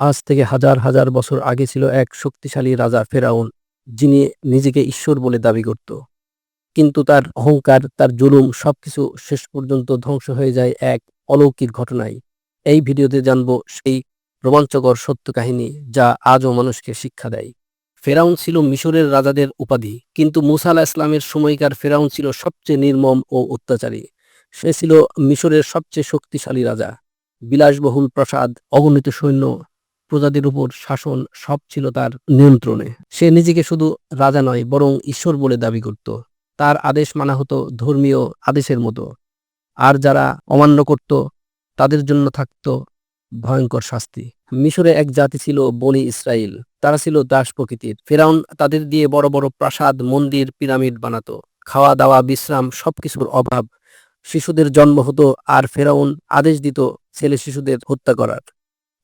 আজ থেকে হাজার হাজার বছর আগে ছিল এক শক্তিশালী রাজা ফেরাউন, যিনি নিজেকে ঈশ্বর বলে দাবি করত। কিন্তু তার অহংকার, তার জুলুম সবকিছু শেষ পর্যন্ত ধ্বংস হয়ে যায় এক অলৌকিক ঘটনায়। এই ভিডিওতে জানব সেই রোমাঞ্চকর সত্য কাহিনী যা আজও মানুষকে শিক্ষা দেয়। ফেরাউন ছিল মিশরের রাজাদের উপাধি, কিন্তু মুসা আলাহ ইসলামের সময়কার ফেরাউন ছিল সবচেয়ে নির্মম ও অত্যাচারী। সে ছিল মিশরের সবচেয়ে শক্তিশালী রাজা। বিলাসবহুল প্রাসাদ, অগণিত সৈন্য প্রজাদের উপর শাসন সব ছিল তার নিয়ন্ত্রণে। সে নিজেকে শুধু রাজা নয়, বরং ঈশ্বর বলে দাবি করত। তার আদেশ মানা হতো ধর্মীয় আদেশের মতো। আর যারা অমান্য করত, তাদের জন্য থাকত ভয়ঙ্কর শাস্তি। মিশরে এক জাতি ছিল বনি ইসরায়েল তারা ছিল দাস প্রকৃতির। ফেরাউন তাদের দিয়ে বড় বড় প্রাসাদ, মন্দির, পিরামিড বানাতো। খাওয়া, দাওয়া, বিশ্রাম সবকিছুর অভাব। শিশুদের জন্ম হতো আর ফেরাউন আদেশ দিত ছেলে শিশুদের হত্যা করার।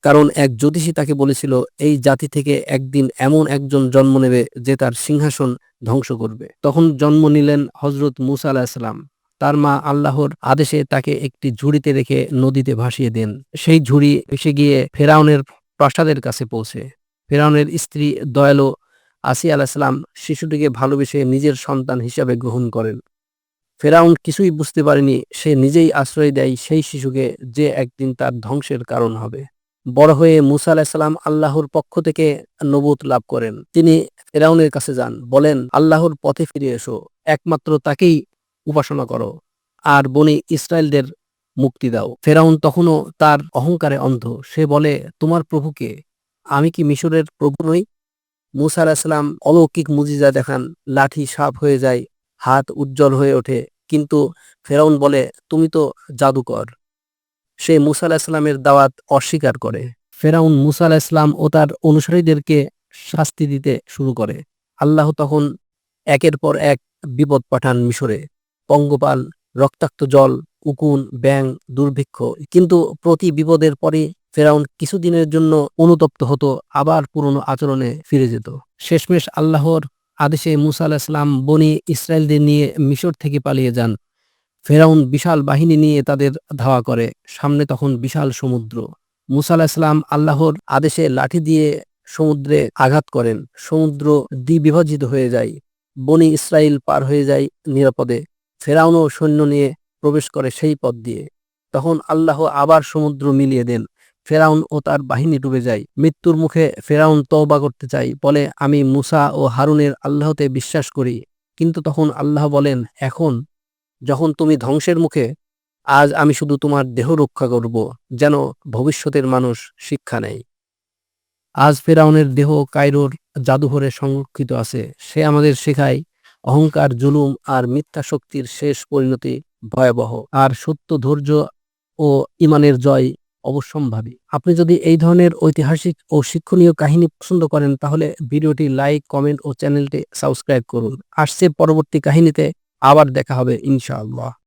কারণ এক জ্যোতিষী তাকে বলেছিল, এই জাতি থেকে একদিন এমন একজন জন্ম নেবে যে তার সিংহাসন ধ্বংস করবে। তখন জন্ম নিলেন হজরত মুসা আলাহিসাল্লাম তার মা আল্লাহর আদেশে তাকে একটি ঝুড়িতে রেখে নদীতে ভাসিয়ে দেন। সেই ঝুড়ি এসে গিয়ে ফেরাউনের প্রাসাদের কাছে পৌঁছে। ফেরাউনের স্ত্রী দয়ালু আসি আলাহিসাল্লাম শিশুটিকে ভালোবেসে নিজের সন্তান হিসাবে গ্রহণ করেন। ফেরাউন কিছুই বুঝতে পারেনি, সে নিজেই আশ্রয় দেয় সেই শিশুকে যে একদিন তার ধ্বংসের কারণ হবে। বড় হয়ে মুসা আলাহিসাল্লাম আল্লাহর পক্ষ থেকে নবুত লাভ করেন। তিনি ফেরাউনের কাছে যান, বলেন, আল্লাহর পথে ফিরে এসো, একমাত্র তাকেই উপাসনা করো, আর বনি ইসরায়েলদের মুক্তি দাও। ফেরাউন তখনও তার অহংকারে অন্ধ। সে বলে, তোমার প্রভুকে আমি কি মিশরের প্রভু নই? মুসা আলাহিসাল্লাম অলৌকিক মুজিজা দেখান, লাঠি সাপ হয়ে যায়, হাত উজ্জ্বল হয়ে ওঠে। কিন্তু ফেরাউন বলে, তুমি তো জাদুকর সে মুসা দাওয়াত অস্বীকার করে। ফেরাউন মুসা ও তার অনুসারীদেরকে শাস্তি দিতে শুরু করে। আল্লাহ তখন একের পর এক বিপদ পাঠান মিশরে। পঙ্গপাল, রক্তাক্ত জল, উকুন ব্যাং দুর্ভিক্ষ। কিন্তু প্রতি বিপদের পরে ফেরাউন কিছুদিনের জন্য অনুতপ্ত হতো, আবার পুরনো আচরণে ফিরে যেত। শেষমেশ আল্লাহর আদেশে মুসা আলাহিসাল্লাম বনি ইসরায়েলদের নিয়ে মিশর থেকে পালিয়ে যান। ফেরাউন বিশাল বাহিনী নিয়ে তাদের ধাওয়া করে। সামনে তখন বিশাল সমুদ্র। মুসা আলাহিসাল্লাম আল্লাহর আদেশে লাঠি দিয়ে সমুদ্রে আঘাত করেন। সমুদ্র দ্বিবিভাজিত হয়ে যায়। বনি ইসরায়েল পার হয়ে যায় নিরাপদে। ফেরাউনও সৈন্য নিয়ে প্রবেশ করে সেই পথ দিয়ে। তখন আল্লাহ আবার সমুদ্র মিলিয়ে দেন। ফেরাউন ও তার বাহিনী ডুবে যায়। মৃত্যুর মুখে ফেরাউন তওবা করতে চাই বলে, আমি মুসা ও হারুনের আল্লাহতে বিশ্বাস করি। কিন্তু তখন আল্লাহ বলেন, এখন যখন তুমি ধ্বংসের মুখে, আজ আমি শুধু তোমার দেহ রক্ষা করব, যেন ভবিষ্যতের মানুষ শিক্ষা নেয়। আজ ফেরাউনের দেহ কায়রোর জাদুঘরে সংরক্ষিত আছে। সে আমাদের শেখায়, অহংকার, জুলুম আর মিথ্যা শক্তির শেষ পরিণতি ভয়াবহ। আর সত্য, ধৈর্য ও ইমানের জয় অবশ্যম্ভাবী। আপনি যদি এই ধরনের ঐতিহাসিক ও শিক্ষণীয় কাহিনী পছন্দ করেন, তাহলে ভিডিওটি লাইক, কমেন্ট ও চ্যানেলটি সাবস্ক্রাইব করুন। আসছে পরবর্তী কাহিনীতে। আবার দেখা হবে ইনশাআল্লাহ।